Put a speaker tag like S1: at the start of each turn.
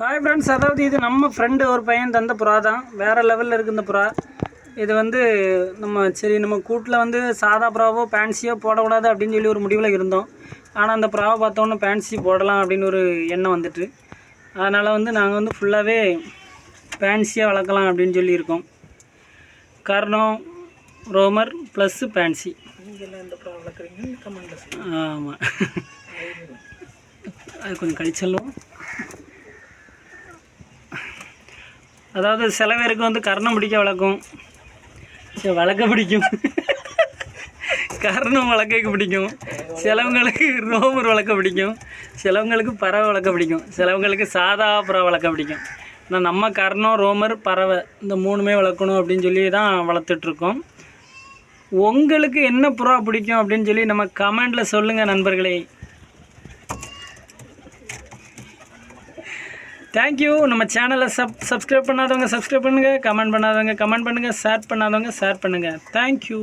S1: Hi friends அதாவது இது நம்ம ஃப்ரெண்டு ஒரு பையன் தந்த புறா தான். வேறு லெவலில் இருக்குது இந்த புறா. இது வந்து நம்ம சரி நம்ம கூட்டில் வந்து சாதா புறாவோ பேன்சியோ போடக்கூடாது அப்படின்னு சொல்லி ஒரு முடிவில் இருந்தோம். ஆனால் அந்த புறாவை பார்த்தோன்னே பேன்சி போடலாம் அப்படின்னு ஒரு எண்ணம் வந்துட்டு. அதனால் வந்து நாங்கள் வந்து ஃபுல்லாகவே பேன்சியாக வளர்க்கலாம் அப்படின்னு சொல்லியிருக்கோம் காரணம் ரோமர் ப்ளஸ்ஸு பேன்சி ஆமாம் அது கொஞ்சம் கழிச்சல்லும் அதாவது சில பேருக்கு வந்து கர்ணம் பிடிக்க வளர்க்கும் சரி, வளர்க்க பிடிக்கும். கர்ணம் வளர்க்க பிடிக்கும். சிலவங்களுக்கு ரோமர் வளர்க்க பிடிக்கும். சிலவங்களுக்கு பறவை வளர்க்க பிடிக்கும். சிலவங்களுக்கு சாதா புறா வளர்க்க பிடிக்கும். ஆனால் நம்ம கர்ணம் ரோமர் பறவை இந்த மூணுமே வளர்க்கணும் அப்படின்னு சொல்லி தான் வளர்த்துட்ருக்கோம். உங்களுக்கு என்ன புறா பிடிக்கும் அப்படின்னு சொல்லி நம்ம கமெண்டில் சொல்லுங்கள் நண்பர்களே. தேங்க்யூ நம்ம சேனலை சப் சப்ஸ்கிரைப் பண்ணாதவங்க சப்ஸ்கிரைப் பண்ணுங்கள் கமெண்ட் பண்ணாதவங்க கமெண்ட் பண்ணுங்கள் ஷேர் பண்ணாதவங்க ஷேர் பண்ணுங்கள் தேங்க்யூ